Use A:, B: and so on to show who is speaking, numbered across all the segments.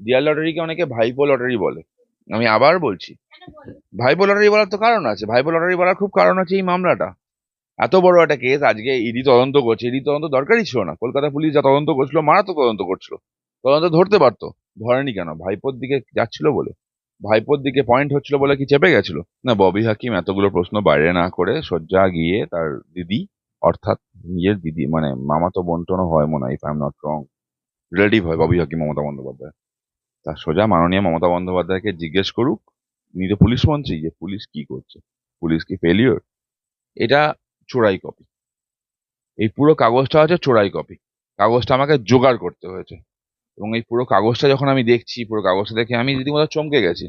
A: Deer লটারিকে অনেকে ভাইপো lottery বলে। আমি আবার বলছি ভাইপো লটারি বলার তো কারণ আছে। ভাইপো লটারি বলার খুব কারণ আছে এই মামলাটা। এত বড় একটা কেস আজকে ইডি তদন্ত করছে। ইডি তদন্ত দরকারই ছিল না। কলকাতা পুলিশ যা তদন্ত করছিল মারাত্মক তদন্ত করছিল। তদন্ত ধরতে পারতো। ধরেনি কেন? ভাইপোর দিকে যাচ্ছিল বলে। ভাইপোর দিকে পয়েন্ট হচ্ছিল বলে কি চেপে গেছিল? না ববি হাকিম এতগুলো প্রশ্ন বাইরে না করে শয্যা গিয়ে তার দিদি অর্থাৎ নিজের দিদি মানে মামাতো বন্টনও হয় মনে হয় if I am not wrong relative হয় ববি হাকিম মমতা বন্দ্যোপাধ্যায়। তার সোজা মাননীয় মমতা বন্দ্যোপাধ্যায়কে জিজ্ঞেস করুক উনি তো পুলিশ মন্ত্রী, যে পুলিশ কি করছে? পুলিশ কি ফেলিওর এটা চোরাই কপি এই পুরো কাগজটা হচ্ছে চোরাই কপি কাগজটা আমাকে জোগাড় করতে হয়েছে। এবং এই পুরো কাগজটা যখন আমি দেখছি, পুরো কাগজটা দেখে আমি রীতিমতো চমকে গেছি।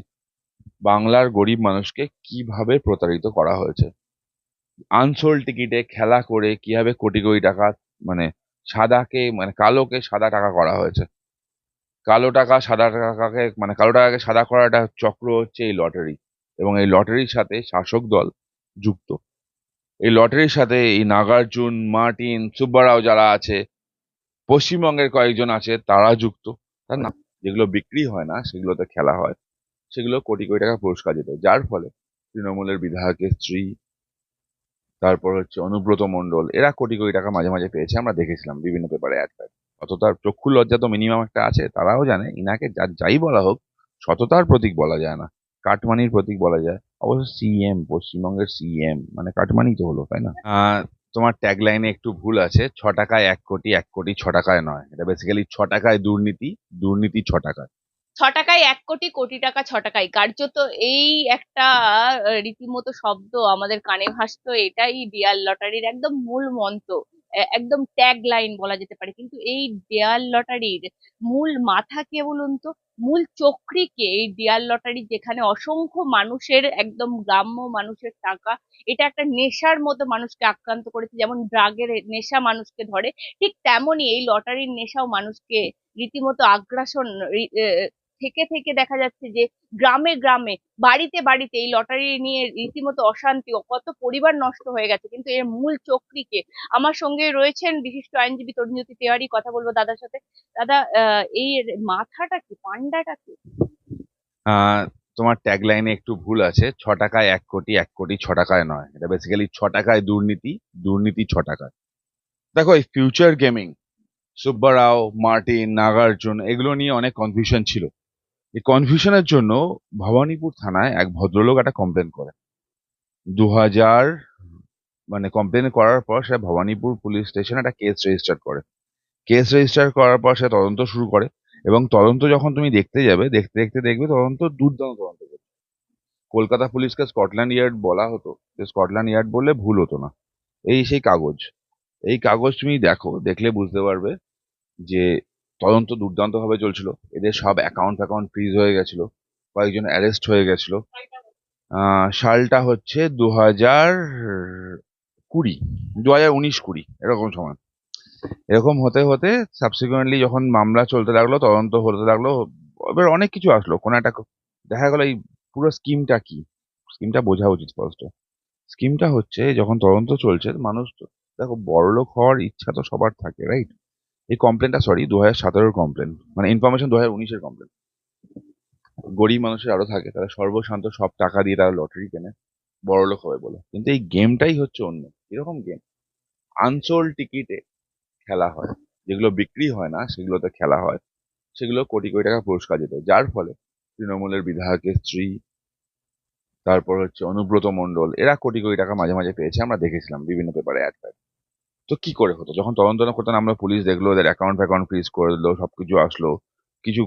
A: বাংলার গরিব মানুষকে কীভাবে প্রতারিত করা হয়েছে? আনসোল টিকিটে খেলা করে কীভাবে কোটি কোটি টাকা মানে সাদাকে মানে কালোকে সাদা টাকা করা হয়েছে? কালো টাকা, সাদা টাকাকে মানে কালো টাকাকে সাদা করার একটা চক্র হচ্ছে এই লটারি এবং এই লটারির সাথে শাসক দল যুক্ত। এই লটারির সাথে এই নাগার্জুন, মার্টিন, সুব্বারাও যারা আছে, পশ্চিমবঙ্গের কয়েকজন আছে, তারা যুক্ত। তার না যেগুলো বিক্রি হয় না, সেগুলোতে খেলা হয়। সেগুলো কোটি কোটি টাকা পুরস্কার যেত যার ফলে তৃণমূলের বিধায়কের স্ত্রী, তারপর হচ্ছে অনুব্রত মণ্ডল, এরা কোটি কোটি টাকা মাঝে মাঝে পেয়েছে। আমরা দেখেছিলাম বিভিন্ন পেপারে অ্যাড সততার চক্ষু লজ্জা তো মিনিমাম একটা আছে। তারাও জানে ইনাকে যা যাই বলা হোক সততার প্রতীক বলা যায় না। কাটমানির প্রতীক বলা যায়। অবশ্য সিএম পশ্চিমবঙ্গের সিএম মানে কাটমানি তো হলো তাই না? আহ, তোমার ট্যাগলাইনে একটু ভুল আছে ছ টাকায় এক কোটি এক কোটি ছ টাকায় নয়। এটা বেসিক্যালি ছ টাকায় দুর্নীতি দুর্নীতি ছ টাকায়।
B: ছ টাকায় এক কোটি কোটি টাকা ছ টাকায়। কার্যত এই একটা রীতিমতো শব্দ আমাদের কানে ভাসতো এটাই ডিয়ার লটারির একদম মূল মন্ত্র। একদম ট্যাগ লাইন বলা যেতে পারে। কিন্তু এই ডিয়ার লটারির মূল মাথা কে বলুন তো? মূল চক্রী কে? এই ডিয়ার লটারি যেখানে অসংখ্য মানুষের একদম গ্রাম্য মানুষের টাকা, এটা একটা নেশার মতো মানুষকে আক্রান্ত করেছে। যেমন ড্রাগের নেশা মানুষকে ধরে, ঠিক তেমনই এই লটারির নেশাও মানুষকে রীতিমতো আগ্রাসন থেকে থেকে দেখা যাচ্ছে যে গ্রামে গ্রামে, বাড়িতে বাড়িতে এই লটারি নিয়ে রীতিমতো অশান্তি কত পরিবার নষ্ট হয়ে গেছে। কিন্তু এর মূল চক্রীকে আমার সঙ্গে রয়েছেন বিশিষ্ট আইনজীবী তরুণজ্যোতি তেওয়ারি, কথা বলব দাদার সাথে। দাদা এই মাথাটা কি, পান্ডাটা কি?
A: তোমার ট্যাগলাইনে একটু ভুল আছে, ছ টাকায় এক কোটি এক কোটি ছ টাকায় নয়। এটা বেসিক্যালি ছ টাকায় দুর্নীতি দুর্নীতি ছ টাকায়। দেখো, এই future gaming Subbarao Martin Nagarjuna এগুলো নিয়ে অনেক কনফিউশন ছিল। এই কনফিউশনের জন্য ভবানীপুর থানায় এক ভদ্রলোক একটা কমপ্লেন করে। দু হাজার মানে কমপ্লেন করার পর সে ভবানীপুর পুলিশ স্টেশনে একটা কেস রেজিস্টার করে। কেস রেজিস্টার করার পর সে তদন্ত শুরু করে এবং তদন্ত যখন তুমি দেখতে যাবে, দেখতে দেখতে দেখবে তদন্ত দুর্দান্ত তদন্ত করছে। কলকাতা পুলিশকে স্কটল্যান্ড ইয়ার্ড বলা হতো, যে স্কটল্যান্ড ইয়ার্ড বললে ভুল হতো না। এই সেই কাগজ। এই কাগজ তুমি দেখো, দেখলে বুঝতে পারবে যে তদন্ত দুর্দান্ত ভাবে চলছিল। এদের সব অ্যাকাউন্ট ফ্যাকাউন্ট ফ্রিজ হয়ে গেছিল। কয়েকজন অ্যারেস্ট হয়ে গেছিল। সালটা হচ্ছে দু হাজার কুড়ি দু হাজার উনিশ কুড়ি, এরকম সময়। এরকম হতে হতে সাবসিকুয়েন্টলি যখন মামলা চলতে লাগল, তদন্ত হতে লাগল, এবার অনেক কিছু আসলো। কোনো একটা দেখা গেলো এই পুরো স্কিমটা কি? স্কিমটা বোঝা উচিত স্পষ্ট স্কিমটা হচ্ছে যখন তদন্ত চলছে, মানুষ দেখো, বড়লোক হওয়ার ইচ্ছা তো সবার থাকে রাইট এই কমপ্লেনটা সরি দু হাজার সতেরোর কমপ্লেন মানে ইনফরমেশন দু হাজার উনিশের কমপ্লেন গরিব মানুষের আরও থাকে, তারা সর্বশান্ত সব টাকা দিয়ে তারা লটারি কেনে বড়লোক হবে বলে। কিন্তু এই গেমটাই হচ্ছে অন্য এরকম গেম আনসোল টিকিটে খেলা হয়, যেগুলো বিক্রি হয় না, সেগুলোতে খেলা হয়, সেগুলো কোটি কোটি টাকা পুরস্কার যেত যার ফলে তৃণমূলের বিধায়কের স্ত্রী, তারপর হচ্ছে অনুব্রত মণ্ডল, এরা কোটি কোটি টাকা মাঝে মাঝে পেয়েছে, আমরা দেখেছিলাম বিভিন্ন পেপারে অ্যাড তো কি করে হতো? যখন তদন্ত না করতেন, আমরা পুলিশ দেখল, ওদের অ্যাকাউন্ট ফ্যাকাউন্ট ফ্রিজ করে দিলো, সবকিছু আসলো, কিছু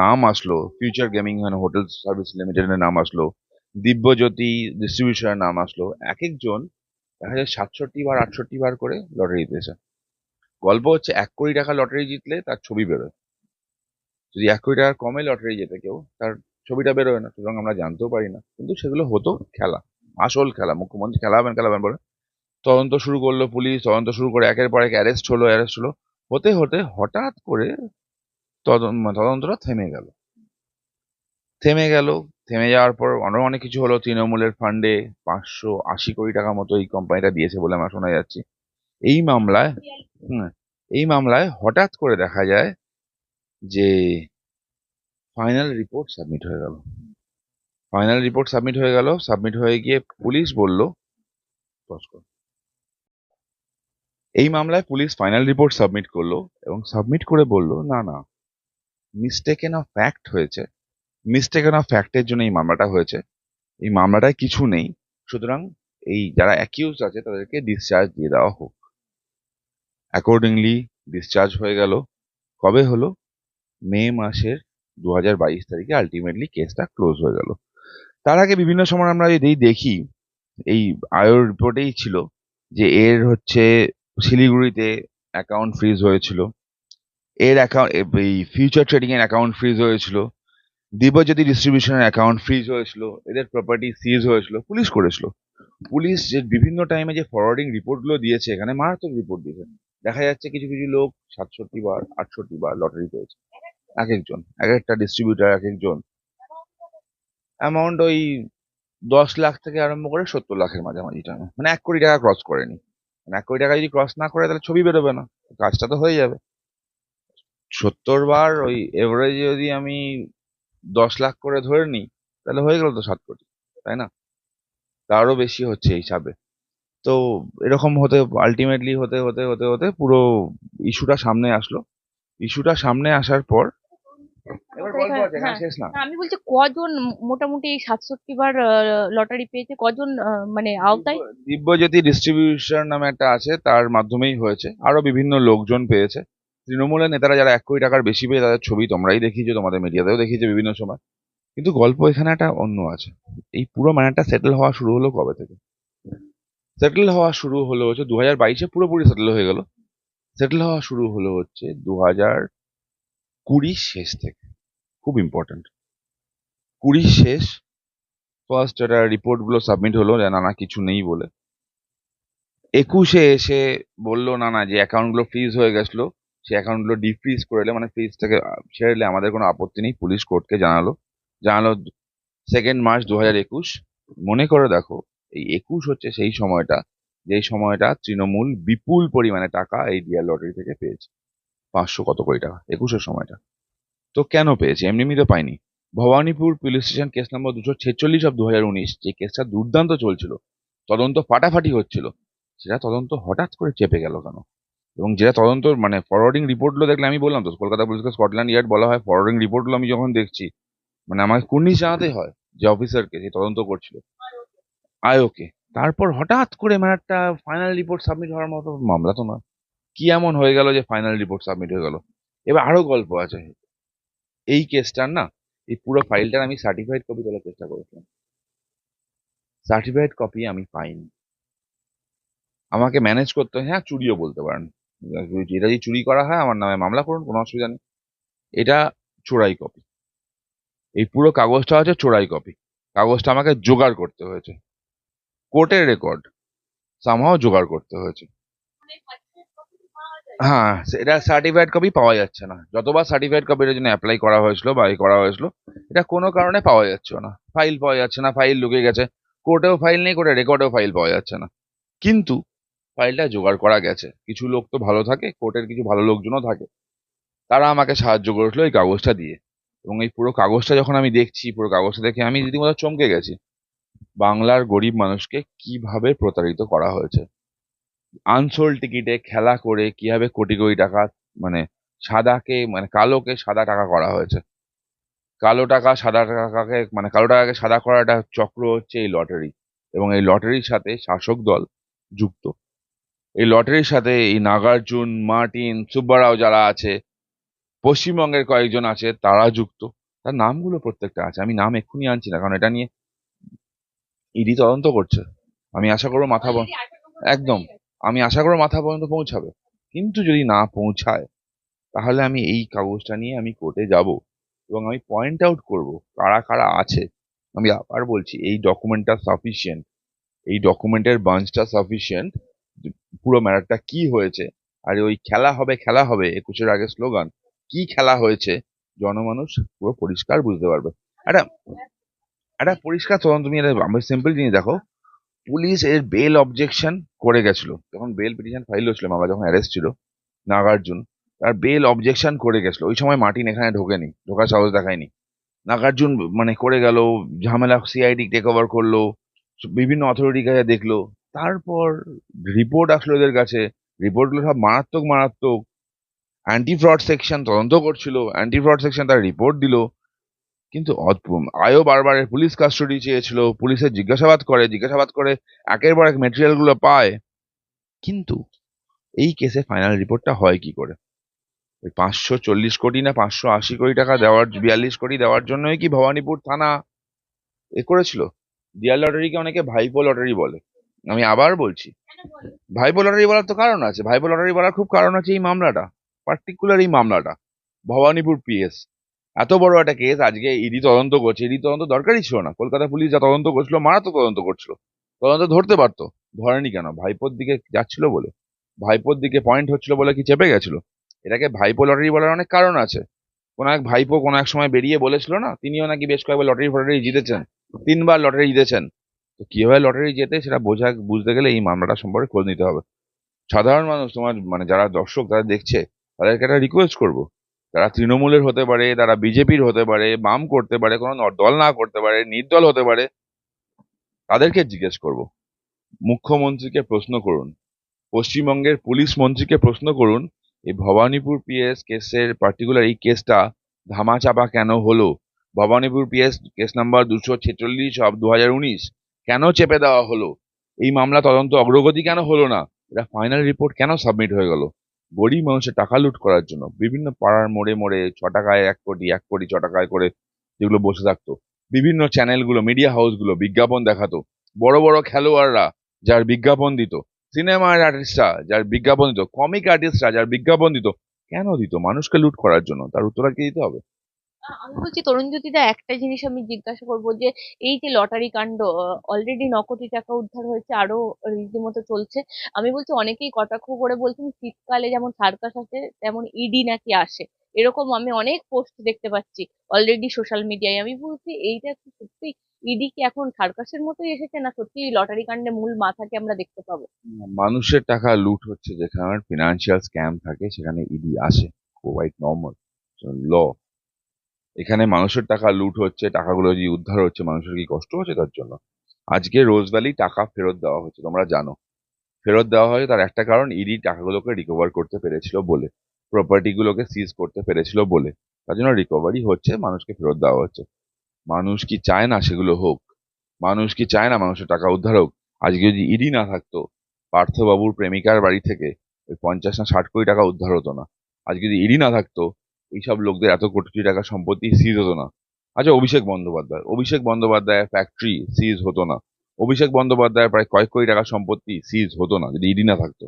A: নাম আসলো ফিউচার গেমিং মানে হোটেল সার্ভিস লিমিটেডের নাম আসলো, দিব্যজ্যোতি ডিস্ট্রিবিউশনের নাম আসলো এক একজন দেখা যায় সাতষট্টি বার, আটষট্টি বার করে লটারি জিতেছে। গল্প হচ্ছে এক কোটি টাকা লটারি জিতলে তার ছবি বেরোয়। যদি এক কোটি টাকার কমে লটারি জেতে কেউ, তার ছবিটা বেরোয় না, সুতরাং আমরা জানতেও পারি না। কিন্তু সেগুলো হতো খেলা, আসল খেলা, মুখ্যমন্ত্রী খেলাবেন খেলাবেন বলে তদন্ত শুরু করল পুলিশ, তদন্ত শুরু করে একের পর এক অ্যারেস্ট হলো অ্যারেস্ট হলো। হতে হতে হঠাৎ করে তদন্তটা থেমে গেল। থেমে গেল, থেমে যাওয়ার পর আরও অনেক কিছু হলো। তৃণমূলের ফান্ডে পাঁচশো আশি কোটি টাকা মতো এই কোম্পানিটা দিয়েছে বলে আমার শোনা যাচ্ছে। এই মামলায় এই মামলায় হঠাৎ করে দেখা যায় যে ফাইনাল রিপোর্ট সাবমিট হয়ে গেল। ফাইনাল রিপোর্ট সাবমিট হয়ে গেল সাবমিট হয়ে গিয়ে পুলিশ বলল কর। এই মামলায় পুলিশ ফাইনাল রিপোর্ট সাবমিট করল এবং সাবমিট করে বলল, না না মিস্টেকেন অফ ফ্যাক্ট হয়েছে। মিস্টেকেন অফ ফ্যাক্টের জন্য এই মামলাটা হয়েছে। এই মামলাটায় কিছু নেই। সুতরাং এই যারা অ্যাকিউজ আছে, তাদেরকে ডিসচার্জ দিয়ে দেওয়া হোক। অ্যাকর্ডিংলি ডিসচার্জ হয়ে গেল। কবে হলো? মে মাসের দু হাজার বাইশ তারিখে আলটিমেটলি কেসটা ক্লোজ হয়ে গেল। তার আগে বিভিন্ন সময় আমরা যদি দেখি, এই আয়োর রিপোর্টেই ছিল যে এর হচ্ছে শিলিগুড়িতে অ্যাকাউন্ট ফ্রিজ হয়েছিল। এর অ্যাকাউন্ট এই ফিউচার ট্রেডিং এর অ্যাকাউন্ট ফ্রিজ হয়েছিল। দিব্যজ্যোতি ডিস্ট্রিবিউশনের অ্যাকাউন্ট ফ্রিজ হয়েছিল। এদের প্রপার্টি সিজ হয়েছিল। পুলিশ করেছিল। পুলিশ যে বিভিন্ন টাইমে যে ফরওয়ার্ডিং রিপোর্টগুলো দিয়েছে, এখানে মারাত্মক রিপোর্ট দিয়েছে। দেখা যাচ্ছে কিছু কিছু লোক সাতষট্টি বার, আটষট্টি বার লটারি পেয়েছে। এক একজন, এক একটা ডিস্ট্রিবিউটার এক একজন। অ্যামাউন্ট ওই দশ লাখ থেকে আরম্ভ করে সত্তর লাখের মাঝামাঝি টাইমে মানে এক কোটি টাকা ক্রস করেনি। এক কোটি টাকা যদি ক্রস না করে তাহলে ছবি বেরোবে না। কাজটা তো হয়ে যাবে। সত্তর বার ওই এভারেজ যদি আমি দশ লাখ করে ধরে নিই, তাহলে হয়ে গেল তো সাত কোটি, তাই না? তারও বেশি হচ্ছে এই হিসাবে তো এরকম হতে আলটিমেটলি হতে হতে হতে হতে পুরো ইস্যুটা সামনে আসলো। ইস্যুটা সামনে আসার পর
B: আমি বলছি কজন মোটামুটি এই সাতষট্টি বার লটারি পেয়েছে কজন মানে আওতায়?
A: দিব্যজ্যোতি ডিস্ট্রিবিউশন নামে একটা আছে তার মাধ্যমেই হয়েছে। আরও বিভিন্ন লোকজন পেয়েছে। তৃণমূলের নেতারা যারা এক কোটি টাকার বেশি পেয়ে তাদের ছবি তোমরাই দেখিয়েছো তোমাদের মিডিয়াতেও দেখিয়েছো বিভিন্ন সময়। কিন্তু গল্প এখানে একটা অন্য আছে। এই পুরো ম্যাটারটা সেটেল হওয়া শুরু হলো কবে থেকে? সেটেল হওয়া শুরু হলো হচ্ছে দু হাজার বাইশে পুরোপুরি সেটেল হয়ে গেল। সেটেল হওয়া শুরু হলো হচ্ছে দু হাজার কুড়ি শেষ থেকে, খুব ইম্পর্ট্যান্ট কুড়ি শেষ ফার্স্ট এটা রিপোর্টগুলো সাবমিট হলো যে, না না, কিছু নেই বলে। একুশে এসে বলল, না না, যে অ্যাকাউন্টগুলো ফ্রিজ হয়ে গেছিল, সেই অ্যাকাউন্টগুলো ডিফ্রিজ করে এলে মানে ফ্রিজ থেকে ছেড়ে আমাদের কোনো আপত্তি নেই পুলিশ কোর্টকে জানালো। জানালো সেকেন্ড মার্চ দু হাজার একুশ। মনে করে দেখো, এই একুশ হচ্ছে সেই সময়টা, যেই সময়টা তৃণমূল বিপুল পরিমাণে টাকা এই ডিয়ার লটারি থেকে পেয়েছে। পাঁচশো কত কোটি টাকা? একুশের সময়টা। তো কেন পেয়েছে? এমনি তো পাইনি। Bhawanipur police station case number দুশো ছেচল্লিশ অফ দু হাজার উনিশ, যে কেসটা দুর্দান্ত চলছিল, তদন্ত ফাটাফাটি হচ্ছিল, সেটা তদন্ত হঠাৎ করে চেপে গেল কেন? এবং যেটা তদন্ত মানে ফরওয়ার্ডিং রিপোর্টগুলো দেখলে আমি বললাম তো, কলকাতা পুলিশকে স্কটল্যান্ড ইয়ার্ড বলা হয় ফরওয়ার্ডিং রিপোর্টগুলো আমি যখন দেখছি মানে আমাকে কুর্নিশ জানাতে হয় যে অফিসারকে যে তদন্ত করছিল। আয়োকে। তারপর হঠাৎ করে মানে একটা ফাইনাল রিপোর্ট সাবমিট হওয়ার মতো মামলা তো নয়। কি এমন হয়ে গেল যে ফাইনাল রিপোর্ট সাবমিট হয়ে গেল? এবার আরও গল্প আছে। এই কেসটার না, এই পুরো ফাইলটার আমি সার্টিফাইড কপি তোলার চেষ্টা করেছিলাম। সার্টিফাইড কপি আমি পাইনি। আমাকে ম্যানেজ করতে হ্যাঁ চুরিও বলতে পারেন। এটা যদি চুরি করা হয়, আমার নামে মামলা করুন, কোনো অসুবিধা নেই। এটা চোরাই কপি এই পুরো কাগজটা হচ্ছে চোরাই কপি কাগজটা আমাকে জোগাড় করতে হয়েছে। কোর্টের রেকর্ড সামহাও জোগাড় করতে হয়েছে। হ্যাঁ এটা সার্টিফাইড কপি পাওয়া যাচ্ছে না। যতবার সার্টিফাইড কপির জন্য অ্যাপ্লাই করা হয়েছিল বা করা হয়েছিল, এটা কোনো কারণে পাওয়া যাচ্ছে না। ফাইল পাওয়া যাচ্ছে না ফাইল লুকিয়ে গেছে। কোর্টেও ফাইল নেই কোর্টে রেকর্ডেও ফাইল পাওয়া যাচ্ছে না। কিন্তু ফাইলটা জোগাড় করা গেছে। কিছু লোক তো ভালো থাকে কোর্টের কিছু ভালো লোকজনও থাকে। তারা আমাকে সাহায্য করেছিল এই কাগজটা দিয়ে। এবং এই পুরো কাগজটা যখন আমি দেখছি, পুরো কাগজটা দেখে আমি রীতিমতো চমকে গেছি। বাংলার গরিব মানুষকে কীভাবে প্রতারিত করা হয়েছে? আনসোল্ড টিকিটে খেলা করে কীভাবে কোটি কোটি টাকা মানে সাদাকে মানে কালোকে সাদা টাকা করা হয়েছে। কালো টাকা সাদা টাকাকে মানে কালো টাকাকে সাদা করাটা চক্র হচ্ছে এই লটারি এবং এই লটারির সাথে শাসক দল যুক্ত। এই লটারির সাথে এই নাগার্জুন মার্টিন সুব্বারাও যারা আছে পশ্চিমবঙ্গের কয়েকজন আছে তারা যুক্ত। তার নামগুলো প্রত্যেকটা আছে আমি নাম এক্ষুনি আনছি না কারণ এটা নিয়ে ইডি তদন্ত করছে। আমি আশা করব মাথা বন্ধ একদম। আমি আশা করব মাথা পর্যন্ত পৌঁছাবে। কিন্তু যদি না পৌঁছায়, তাহলে আমি এই কাগজটা নিয়ে আমি কোর্টে যাব এবং আমি পয়েন্ট আউট করব কারা কারা আছে। আমি আবার বলছি, এই ডকুমেন্টটা সাফিসিয়েন্ট এই ডকুমেন্টের বাঞ্চটা সাফিসিয়েন্ট পুরো ম্যাটারটা কি হয়েছে, আর ওই খেলা হবে খেলা হবে, একুশের আগে স্লোগান কি খেলা হয়েছে, জনমানুষ পুরো পরিষ্কার বুঝতে পারবে। একটা একটা পরিষ্কার তদন্ত তুমি আমি সিম্পল জিনিস দেখো। পুলিশ এর বেল অবজেকশন করে গেছিল। তখন বেল পিটিশন ফাইল হয়েছিল মামলা যখন অ্যারেস্ট ছিল, নাগার্জুন, তার বেল অবজেকশন করে গেছিল। ওই সময় মার্টিন এখানে ঢোকেনি, ঢোকার সাহস দেখায়নি। নাগার্জুন মানে করে গেল, ঝামেলা সিআইডি টেক ওভার করল, বিভিন্ন অথরিটির কাছে দেখল। তারপর রিপোর্ট আসলো এদের কাছে। রিপোর্টগুলো সব মারাত্মক মারাত্মক। অ্যান্টি ফ্রড সেকশন তদন্ত করছিল। অ্যান্টি ফ্রড সেকশন তার রিপোর্ট দিল। কিন্তু অদ্ভুত- আয়ও বারবার পুলিশ কাস্টডি চেয়েছিল। পুলিশের জিজ্ঞাসাবাদ করে জিজ্ঞাসাবাদ করে একের পর এক মেটেরিয়ালগুলো পায়। কিন্তু এই কেসে ফাইনাল রিপোর্টটা হয় কি করে? ওই পাঁচশো চল্লিশ কোটি না পাঁচশো আশি কোটি টাকা দেওয়ার, বিয়াল্লিশ কোটি দেওয়ার জন্যই কি ভবানীপুর থানা এ করেছিল? ডিয়ার লটারিকে অনেকে ভাইপো লটারি বলে। আমি আবার বলছি, ভাইপো লটারি বলার তো কারণ আছে। ভাইপো লটারি বলার খুব কারণ আছে এই মামলাটা পার্টিকুলার এই মামলাটা, ভবানীপুর পিএস এত বড় একটা কেস আজকে ইডি তদন্ত করছে। ইডি তদন্ত দরকারই ছিল না। কলকাতা পুলিশ যা তদন্ত করছিল, মারাত্মক তদন্ত করছিল। তদন্ত ধরতে পারতো। ধরেনি কেন? ভাইপোর দিকে যাচ্ছিল বলে। ভাইপোর দিকে পয়েন্ট হচ্ছিল বলে কি চেপে গেছিল? এটাকে ভাইপো লটারি বলার অনেক কারণ আছে। কোন এক ভাইপো কোন এক সময় বেরিয়ে বলেছিল না, তিনিও নাকি বেশ কয়েকবার লটারি ফটারি জিতেছেন। তিনবার লটারি জিতেছেন। তো কীভাবে লটারি জেতে সেটা বোঝা, বুঝতে গেলে এই মামলাটা সম্পর্কে খোঁজ নিতে হবে। সাধারণ মানুষ তোমার মানে যারা দর্শক, যারা দেখছে, তাদেরকে একটা রিকোয়েস্ট করব। তারা তৃণমূলের হতে পারে তারা বিজেপির হতে পারে, বাম করতে পারে, কোনো দল না করতে পারে, নির্দল হতে পারে, তাদেরকে জিজ্ঞেস করব। মুখ্যমন্ত্রীকে প্রশ্ন করুন, পশ্চিমবঙ্গের পুলিশ মন্ত্রীকে প্রশ্ন করুন, এই ভবানীপুর পিএস কেসের পার্টিকুলার এই কেসটা ধামাচাপা কেন হলো? ভবানীপুর পিএস কেস নাম্বার দুশো ছেচল্লিশ অব দু কেন চেপে দেওয়া হলো? এই মামলা তদন্ত অগ্রগতি কেন হলো না? এটা ফাইনাল রিপোর্ট কেন সাবমিট হয়ে গেল? গরিব মানুষের টাকা লুট করার জন্য বিভিন্ন পাড়ার মোড়ে মোড়ে ছ টাকায় এক কোটি এক কোটি, ছ টাকায় করে যেগুলো বসে থাকতো। বিভিন্ন চ্যানেলগুলো মিডিয়া হাউসগুলো বিজ্ঞাপন দেখাতো। বড় বড় খেলোয়াড়রা যার বিজ্ঞাপন দিত সিনেমার আর্টিস্টরা যার বিজ্ঞাপন দিত কমিক আর্টিস্টরা যার বিজ্ঞাপন দিত, কেন দিত? মানুষকে লুট করার জন্য। তার উত্তর কি দিতে হবে।
B: আমি বলছি তরুণজ্যোতিদা, একটা জিনিস আমি জিজ্ঞাসা করব যে, এই যে লটারি কাণ্ড অলরেডি ন কোটি টাকা উদ্ধার হয়েছে, আরও রীতিমতো চলছে, আমি বলছি অনেকেই কটাক্ষ করে বলছেন, শীতকালে যেমন সার্কাস আসে, তেমন ইডি নাকি আসে। এরকম আমি অনেক পোস্ট দেখতে পাচ্ছি অলরেডি সোশ্যাল মিডিয়ায় আমি বলছি, এইটা কি সত্যি? ইডি কি এখন সার্কাসের মতোই এসেছে, না সত্যি লটারি কাণ্ডে মূল মাথাকে আমরা দেখতে পাবো?
A: মানুষের টাকা লুট হচ্ছে, যেখানে ফিনান্সিয়াল স্ক্যাম থাকে, সেখানে ইডি আসে কোয়াইট নর্মাল ল এখানে মানুষের টাকা লুট হচ্ছে, টাকাগুলো যদি উদ্ধার হচ্ছে, মানুষের কি কষ্ট হচ্ছে তার জন্য? আজকে রোজ ভ্যালি টাকা ফেরত দেওয়া হচ্ছে, তোমরা জানো। ফেরত দেওয়া হয় তার একটা কারণ, ইডি টাকাগুলোকে রিকভার করতে পেরেছিল বলে প্রপার্টি গুলোকে সিজ করতে পেরেছিল বলে। তার জন্য রিকভারি হচ্ছে, মানুষকে ফেরত দেওয়া হচ্ছে। মানুষ কি চায় না সেগুলো হোক? মানুষ কি চায় না মানুষের টাকা উদ্ধার হোক? আজকে যদি ইডি না থাকতো, পার্থবাবুর প্রেমিকার বাড়ি থেকে ওই পঞ্চাশ না ষাট কোটি টাকা উদ্ধার হতো না। আজকে যদি ইডি না থাকতো এইসব লোকদের এত কোটি টাকা সম্পত্তি সিজ হতো না। আচ্ছা অভিষেক বন্দ্যোপাধ্যায়। অভিষেক বন্দ্যোপাধ্যায়ের ফ্যাক্টরি সিজ হতো না। অভিষেক বন্দ্যোপাধ্যায়ের প্রায় কয়েক কোটি টাকা সম্পত্তি সিজ হতো না, যদি ইডি না থাকতো।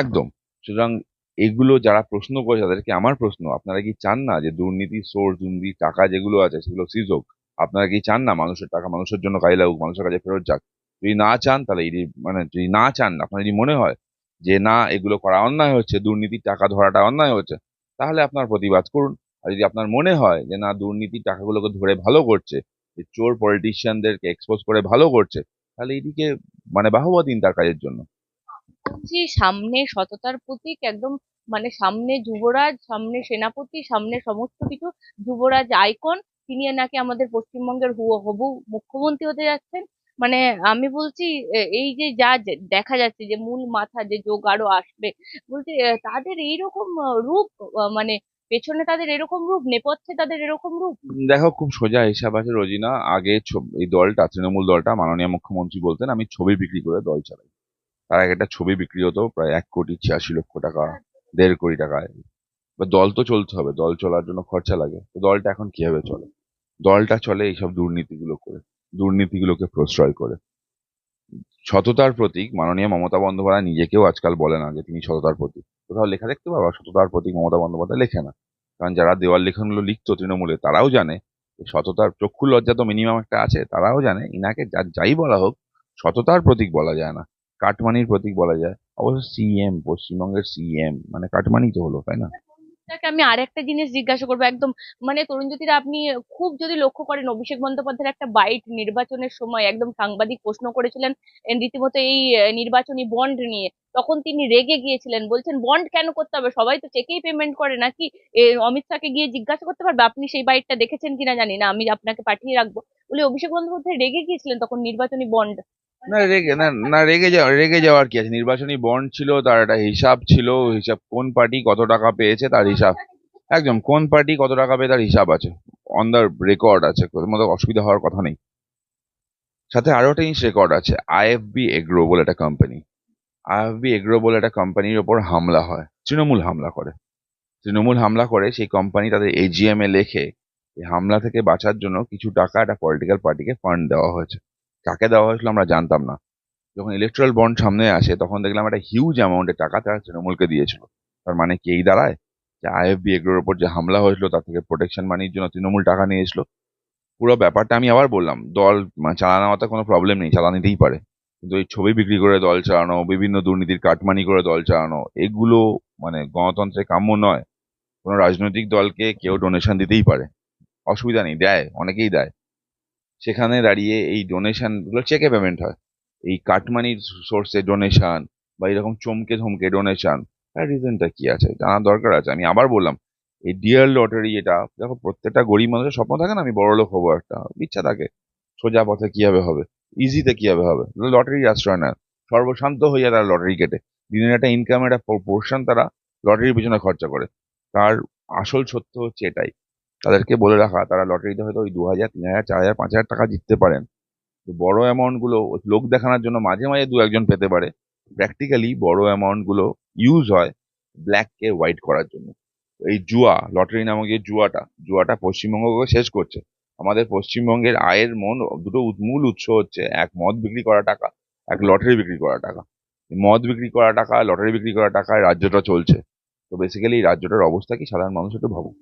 A: একদম। সুতরাং এগুলো যারা প্রশ্ন করে তাদেরকে আমার প্রশ্ন, আপনারা কি চান না যে দুর্নীতি সোর্স দুর্নীতি টাকা যেগুলো আছে, সেগুলো সিজ হোক? আপনারা কি চান না মানুষের টাকা মানুষের জন্য কাজে লাগুক, মানুষের কাছে ফেরত যাক? যদি না চান, তাহলে ইডি মানে যদি না চান, আপনার যদি মনে হয় যে না, এগুলো করা অন্যায় হচ্ছে, দুর্নীতির টাকা ধরাটা অন্যায় হচ্ছে তাহলে আপনার প্রতিবাদ করুন। আর যদি আপনার মনে হয় যে, না, দুর্নীতির টাকাগুলোকে ধরে ভালো করছে, যে চোর পলিটিশিয়ানদেরকে এক্সপোজ করে ভালো করছে, তাহলে এদিকে মানে বাহবা দিন তার কাজের জন্য।
B: বলছি সামনে সততার প্রতীক একদম মানে সামনে যুবরাজ, সামনে সেনাপতি, সামনে সমস্ত কিছু, যুবরাজ আইকন তিনি নাকি আমাদের পশ্চিমবঙ্গের হু হবু মুখ্যমন্ত্রী হতে যাচ্ছেন। মানে আমি বলছি এই যে যা দেখা যাচ্ছে যে মূল মাথা যে যোগ আরও আসবে, বলছি তাদের এইরকম রূপ মানে পেছনে তাদের এরকম রূপ, নেপথ্যে তাদের এরকম রূপ?
A: দেখো, খুব সোজা হিসাব আছে রোজিনা। আগে এই দলটা, তৃণমূল দলটা, মাননীয় মুখ্যমন্ত্রী বলতেন, আমি ছবি বিক্রি করে দল চালাই। তার আগে একটা ছবি বিক্রি হতো প্রায় এক কোটি ছিয়াশি লক্ষ টাকা, দেড় কোটি টাকায়। এবার দল তো চলতে হবে, দল চলার জন্য খরচা লাগে। তো দলটা এখন কীভাবে চলে? দলটা চলে এইসব দুর্নীতিগুলো করে। দুর্নীতিগুলোকে প্রশ্রয় করে। সততার প্রতীক মাননীয় মমতা বন্দ্যোপাধ্যায় নিজেকেও আজকাল বলে না যে তিনি সততার প্রতীক। কোথাও লেখা দেখতে পাবা? সততার প্রতীক মমতা বন্দ্যোপাধ্যায় লেখে না। কারণ যারা দেওয়াল লেখনগুলো লিখতো তৃণমূলে, তারাও জানে সততার চক্ষু লজ্জা তো মিনিমাম একটা আছে, তারাও জানে ইনাকে যা, যাই বলা হোক, সততার প্রতীক বলা যায় না। কাটমানির প্রতীক বলা যায়। অবশ্য সিএম পশ্চিমবঙ্গের সিএম মানে কাটমানি তো হলো, তাই না?
B: আপনাকে আমি আর একটা জিনিস জিজ্ঞাসা করব। একদম মানে তরুণ জ্যোতিরা আপনি খুব যদি লক্ষ্য করেন, অভিষেক বন্দ্যোপাধ্যায়ের একটা বাইট নির্বাচনের সময় একদম সাংবাদিক প্রশ্ন করেছিলেন রীতিমতো এই নির্বাচনী বন্ড নিয়ে। তখন তিনি রেগে গিয়েছিলেন, বলছেন বন্ড কেন করতে হবে? সবাই তো চেকেই পেমেন্ট করে নাকি? অমিত শাহকে গিয়ে জিজ্ঞাসা করতে পারবে? আপনি সেই বাইটটা দেখেছেন কিনা জানি না, আমি আপনাকে পাঠিয়ে রাখব। বলে অভিষেক বন্দ্যোপাধ্যায় রেগে গিয়েছিলেন তখন নির্বাচনী বন্ড
A: না, রেগে, না না, রেগে যাওয়া, রেগে যাওয়ার কি আছে। নির্বাচনী বন্ড ছিল, তার একটা হিসাব ছিল, হিসাব কোন পার্টি কত টাকা পেয়েছে তার হিসাব। একদম, কোন পার্টি কত টাকা পেয়ে তার হিসাব আছে। অন দ্য রেকর্ড আছে মতো অসুবিধা হওয়ার কথা নেই। সাথে আরও একটা জিনিস রেকর্ড আছে আইএফবি এগ্রো বলে একটা কোম্পানি আইএফবি এগ্রো বলে একটা কোম্পানির ওপর হামলা হয়। তৃণমূল হামলা করে। তৃণমূল হামলা করে, সেই কোম্পানি তাদের এজিএম এ লেখে হামলা থেকে বাঁচার জন্য কিছু টাকা একটা পলিটিক্যাল পার্টিকে ফান্ড দেওয়া হয়েছে। কাকে দেওয়া হয়েছিল আমরা জানতাম না। যখন ইলেকট্রাল বন্ড সামনে আসে, তখন দেখলাম একটা হিউজ অ্যামাউন্টের টাকা তারা তৃণমূলকে দিয়েছিল। তার মানে কি এই দাঁড়ায়? যে আইএফবি এগ্রোর ওপর যে হামলা হয়েছিল, তার থেকে প্রোটেকশন মানির জন্য তৃণমূল টাকা নিয়েছিল পুরো ব্যাপারটা আমি আবার বললাম, দল মানে চালানোতে কোনো প্রবলেম নেই চালানিতেই পারে। কিন্তু এই ছবি বিক্রি করে দল চালানো, বিভিন্ন দুর্নীতির কাটমানি করে দল চালানো, এগুলো মানে গণতন্ত্রে কাম্য নয়। কোনো রাজনৈতিক দলকে কেউ ডোনেশন দিতেই পারে। অসুবিধা নেই, দেয়, অনেকেই দেয়। সেখানে দাঁড়িয়ে এই ডোনেশনগুলো চেকে পেমেন্ট হয়। এই কাটমানির সোর্সে ডোনেশন বা এরকম চমকে ধমকে ডোনেশন তার রিজনটা কি আছে? জানার দরকার আছে। আমি আবার বললাম, এই ডিয়ার লটারি এটা, দেখো প্রত্যেকটা গরিব মানুষের স্বপ্ন থাকে না আমি বড় লোক হব একটা, ইচ্ছা থাকে। সোজা পথে কীভাবে হবে? ইজিতে কীভাবে হবে? লটারির আশ্রয় নেয়। সর্বশান্ত যায় তারা লটারি কেটে। দিনের একটা ইনকামের একটা পোর্শন তারা লটারির পিছনে খরচা করে। তার আসল সত্য হচ্ছে এটাই। তাদেরকে বলে রাখা, তারা লটারিতে হয়তো ওই দু হাজার, তিন হাজার, চার হাজার, পাঁচ হাজার টাকা জিততে পারেন। তো বড় অ্যামাউন্টগুলো লোক দেখানোর জন্য মাঝে মাঝে দু একজন পেতে পারে। প্র্যাকটিক্যালি বড় অ্যামাউন্টগুলো ইউজ হয় ব্ল্যাক কে হোয়াইট করার জন্য। এই জুয়া, লটারি নামক যে জুয়াটা জুয়াটা পশ্চিমবঙ্গকে শেষ করছে। আমাদের পশ্চিমবঙ্গের আয়ের মন, দুটো মূল উৎস হচ্ছে এক মদ বিক্রি করা টাকা, এক লটারি বিক্রি করা টাকা। মদ বিক্রি করা টাকা, লটারি বিক্রি করা টাকায় রাজ্যটা চলছে। তো বেসিক্যালি এই রাজ্যটার অবস্থা কি সাধারণ মানুষ একটু ভাবুক।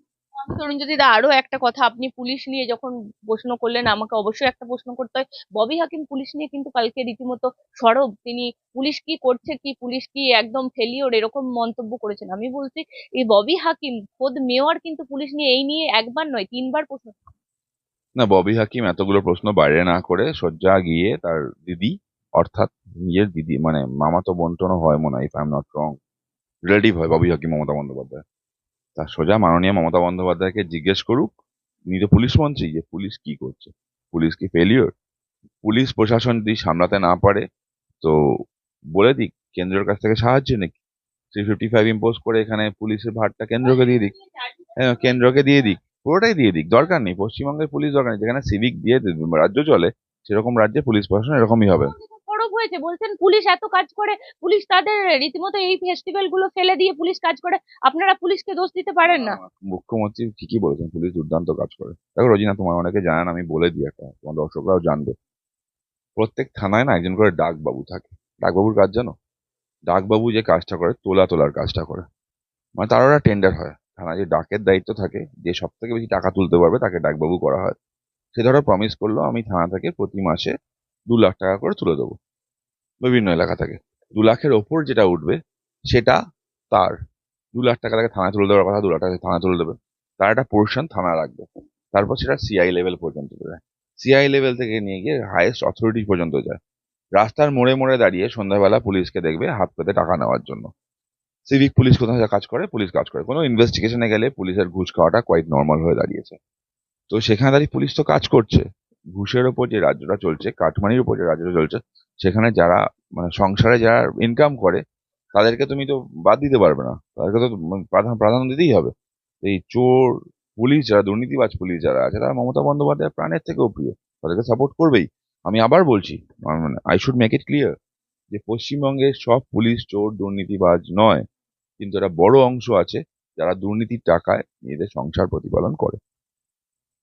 B: তরুণ যদি আরও একটা কথা, আপনি পুলিশ নিয়ে যখন প্রশ্ন করলেন, আমাকে অবশ্যই একটা প্রশ্ন করতে হয়। ববি হাকিম পুলিশ নিয়ে কিন্তু কালকে রীতিমতো সরব। তিনি পুলিশ কি করছে, কি পুলিশ কি একদম ফেলিওর এরকম মন্তব্য করেছেন। আমি বলছি, এই ববি হাকিম খোদ মেয়র কিন্তু পুলিশ নিয়ে এই নিয়ে একবার নয়, তিনবার প্রশ্ন
A: না, ববি হাকিম এতগুলো প্রশ্ন বাইরে না করে সজ্জা গিয়ে তার দিদি, অর্থাৎ নিজের দিদি মানে মামাতো বন্টনও হয় মনে হয় if I am not wrong relative হয় ববি হাকিম মমতা বন্দ্যোপাধ্যায়। তার সোজা মাননীয় মমতা বন্দ্যোপাধ্যায়কে জিজ্ঞেস করুক উনি তো পুলিশ মন্ত্রী যে পুলিশ কি করছে? পুলিশ কি ফেলিওর পুলিশ প্রশাসন যদি সামলাতে না পারে তো বলে দিক কেন্দ্রের কাছ থেকে সাহায্য নিক। থ্রি ফিফটি ফাইভ ইম্পোজ করে এখানে পুলিশের ভারটা কেন্দ্রকে দিয়ে দিক। হ্যাঁ, কেন্দ্রকে দিয়ে দিক পুরোটাই দিয়ে দিক দরকার নেই। পশ্চিমবঙ্গের পুলিশ দরকার নেই যেখানে সিভিক দিয়ে রাজ্য চলে সেরকম রাজ্যে পুলিশ প্রশাসন এরকমই হবে।
B: সরব হয়েছে। বলছেন, পুলিশ এত কাজ করে, পুলিশ তাদের রীতিমতো এই ফেস্টিভ্যালগুলো ফেলে দিয়ে পুলিশ কাজ করে। আপনারা পুলিশকে দোষ দিতে পারেন না।
A: মুখ্যমন্ত্রী ঠিকই বলেছেন, পুলিশ দুর্দান্ত কাজ করে। দেখো রোজিনা তোমার অনেকে জানেন, আমি বলে দিই একটা, তোমার দর্শকরাও জানবে। প্রত্যেক থানায় না একজন করে ডাকবাবু থাকে। ডাকবাবুর কাজ জানো? ডাকবাবু যে কাজটা করে, তোলা তোলার কাজটা করে। মানে তার একটা টেন্ডার হয়। থানায় যে ডাকের দায়িত্ব থাকে, যে সব থেকে বেশি টাকা তুলতে পারবে, তাকে ডাকবাবু করা হয়। সে ধরো প্রমিস করল, আমি থানা থেকে প্রতি মাসে দু লাখ টাকা করে তুলে দেবো। বিভিন্ন এলাকা থেকে। দু লাখের ওপর যেটা উঠবে, সেটা তার। দু লাখ টাকা তাকে থানায় তুলে দেওয়ার কথা, দু লাখ টাকা থানায় তুলে দেবে। তার একটা পোর্শন থানা রাখবে। তারপর সেটা সিআই লেভেল পর্যন্ত যায়। সিআই লেভেল থেকে নিয়ে গিয়ে হাইয়েস্ট অথরিটি পর্যন্ত যায়। রাস্তার মোড়ে মোড়ে দাঁড়িয়ে সন্ধ্যাবেলা পুলিশকে দেখবে, হাত পেতে টাকা নেওয়ার জন্য। সিভিক পুলিশ কোথাও কাজ করে, পুলিশ কাজ করে। কোনো ইনভেস্টিগেশনে গেলে পুলিশের ঘুষ খাওয়াটা কোয়াইট নর্মাল হয়ে দাঁড়িয়েছে। তো সেখানে দাঁড়িয়ে পুলিশ তো কাজ করছে। ঘুষের ওপর যে রাজ্যটা চলছে কাটমানির উপর যে রাজ্যটা চলছে সেখানে যারা মানে সংসারে যারা ইনকাম করে, তাদেরকে তুমি তো বাদ দিতে পারবে না। তাদেরকে তো প্রাধান্য প্রাধান্য দিতেই হবে। এই চোর, পুলিশ যারা, দুর্নীতিবাজ পুলিশ যারা আছে, তারা মমতা বন্দ্যোপাধ্যায় প্রাণের থেকেও প্রিয়। তাদেরকে সাপোর্ট করবেই। আমি আবার বলছি মানে I should make it clear যে পশ্চিমবঙ্গের সব পুলিশ, চোর, দুর্নীতিবাজ নয়, কিন্তু একটা বড় অংশ আছে যারা দুর্নীতির টাকায় নিজেদের সংসার প্রতিপালন করে।